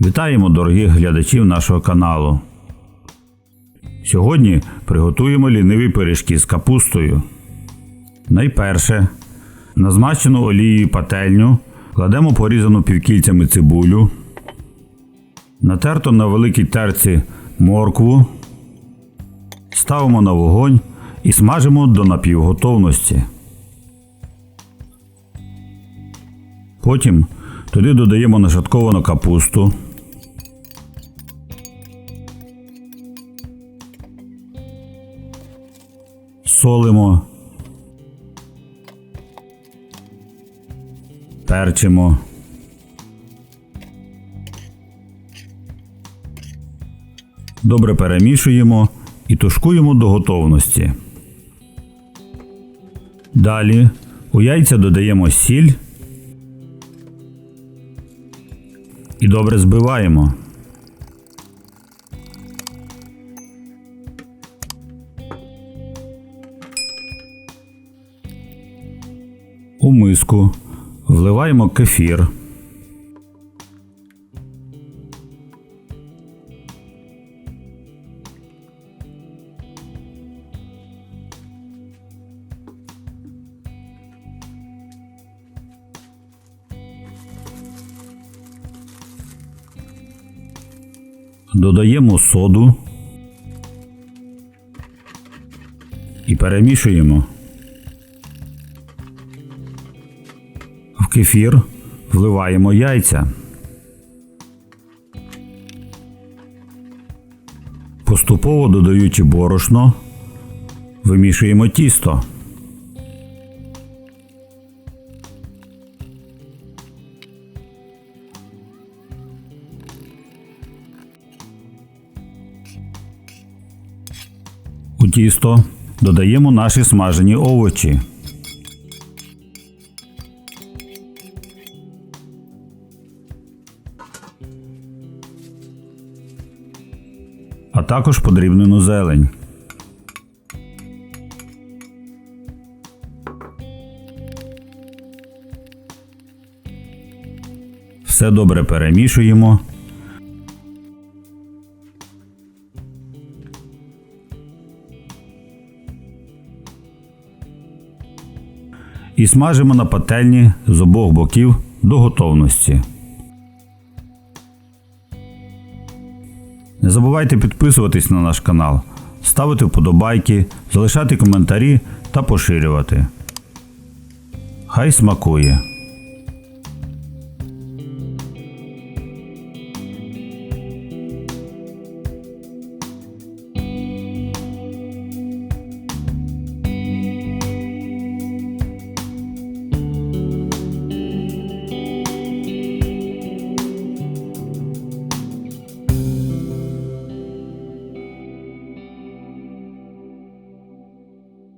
Вітаємо дорогих глядачів нашого каналу. Сьогодні приготуємо ліниві пиріжки з капустою. Найперше на змащену олією пательню кладемо порізану півкільцями цибулю, натерто на великій терці моркву, ставимо на вогонь і смажимо до напівготовності. Потім туди додаємо нашатковану капусту. Солимо. Перчимо. Добре перемішуємо і тушкуємо до готовності. Далі у яйця додаємо сіль і добре збиваємо. У миску вливаємо кефір. Додаємо соду і перемішуємо. Кефір вливаємо яйця. Поступово додаючи борошно, вимішуємо тісто. У тісто додаємо наші смажені овочі. А також подрібнену зелень. Все добре перемішуємо. І смажимо на пательні з обох боків до готовності. Не забувайте підписуватись на наш канал, ставити вподобайки, залишати коментарі та поширювати. Хай смакує!